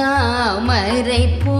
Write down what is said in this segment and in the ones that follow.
செந்தாமரை போன்ற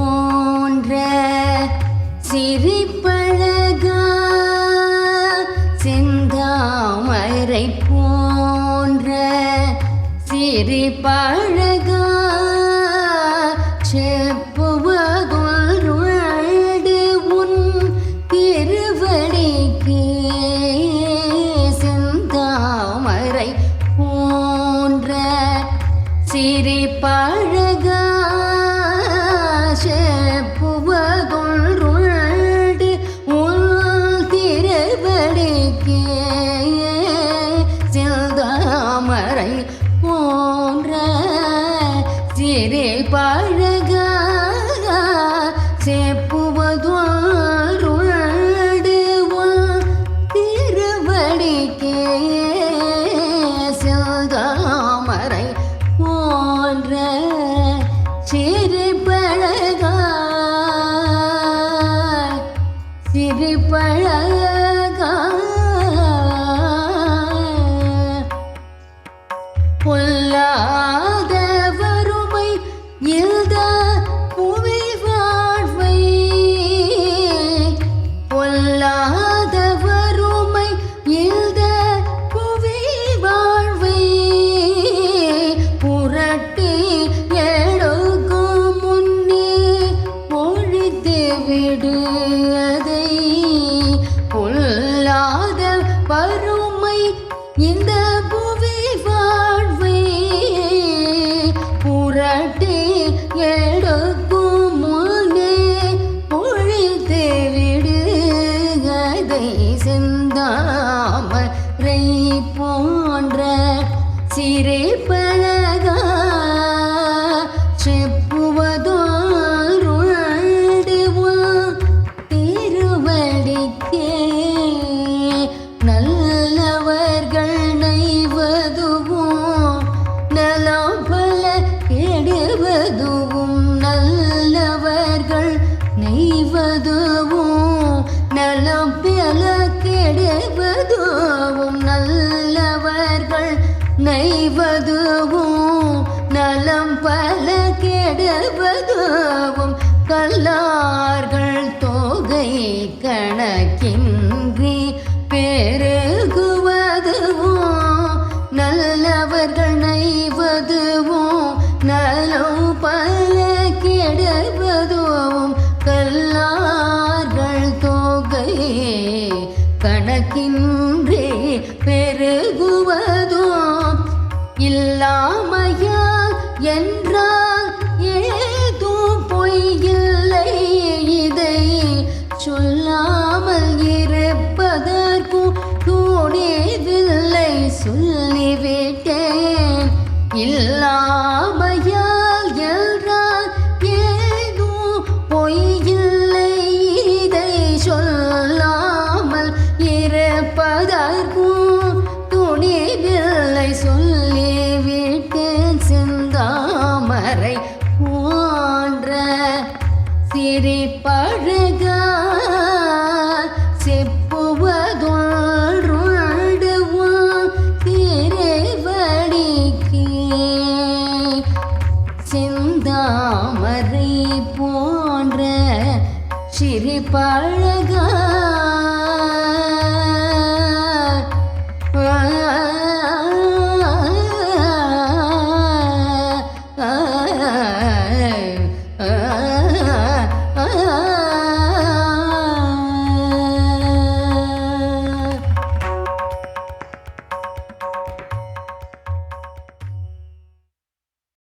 சிரிப்பழகா செப்புவதுள்ளுண்டு திருவடிக்கே செந்தாமரை போன்ற சிறுபழகா சிறுபழகா அதை பொல்லாத வறுமை இந்த புவி வாழ்வை. புரட்டி எடுக்கும் முன்னே பொழித்து விடு சிந்தான் கெடுவதுவும் நல்லவர்கள் நெய்வதுவும் நலம் பல கெடுவதுவும் நல்லவர்கள் நெய்வதுவும் நலம் பல கெடுவதுவும் கல்லார்கள் தொகை கணக்கின் பெருகுவதும் இல்லாமையால் என்றால் ஏதும் பொய்யில்லை. இதை சொல்லாமல் இருப்பதற்கும் துணிவில்லை சொல்லிவிட்டேன். இல்லா செந்தாமரை போன்ற சிரிப்பழகா செப்புவதொன்று உன் திருவடிக்கே. போன்ற சிரிப்பழகா